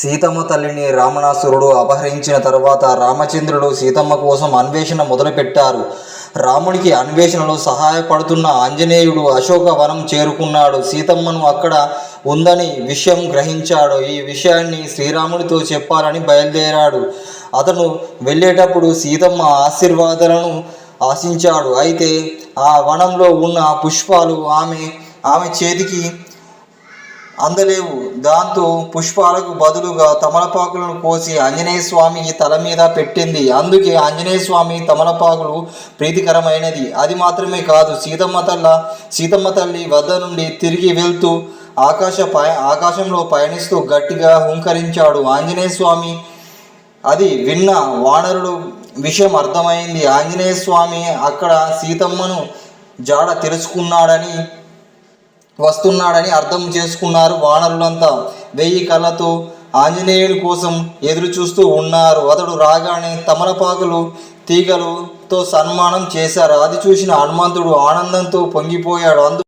సీతమ్మ తల్లిని రావణాసురుడు అపహరించిన తర్వాత రామచంద్రుడు సీతమ్మ కోసం అన్వేషణ మొదలుపెట్టారు. రాముడికి అన్వేషణలో సహాయపడుతున్న ఆంజనేయుడు అశోక వనం చేరుకున్నాడు. సీతమ్మను అక్కడ ఉందని విషయం గ్రహించాడు. ఈ విషయాన్ని శ్రీరాముడితో చెప్పాలని బయలుదేరాడు. అతను వెళ్ళేటప్పుడు సీతమ్మ ఆశీర్వాదాలను ఆశించాడు. అయితే ఆ వనంలో ఉన్న పుష్పాలు ఆమె ఆమె చేతికి అందలేవు. దాంతో పుష్పాలకు బదులుగా తమలపాకులను కోసి ఆంజనేయ స్వామి తల మీద పెట్టింది. అందుకే ఆంజనేయ స్వామి తమలపాకులు ప్రీతికరమైనది. అది మాత్రమే కాదు సీతమ్మ తల్ల సీతమ్మ తల్లి వద్ద నుండి తిరిగి వెళ్తూ ఆకాశ పయ ఆకాశంలో పయనిస్తూ గట్టిగా హుంకరించాడు ఆంజనేయ స్వామి. అది విన్న వానరుడు విషయం అర్థమైంది. ఆంజనేయ స్వామి అక్కడ సీతమ్మను జాడ తెలుసుకున్నాడని వస్తున్నాడని అర్థం చేసుకున్నారు వానరులంతా. వెయ్యి కళ్ళతో ఆంజనేయుడి కోసం ఎదురు చూస్తూ ఉన్నారు. అతడు రాగానే తమలపాకులు తీగలుతో సన్మానం చేశారు. అది చూసిన హనుమంతుడు ఆనందంతో పొంగిపోయాడు. అందు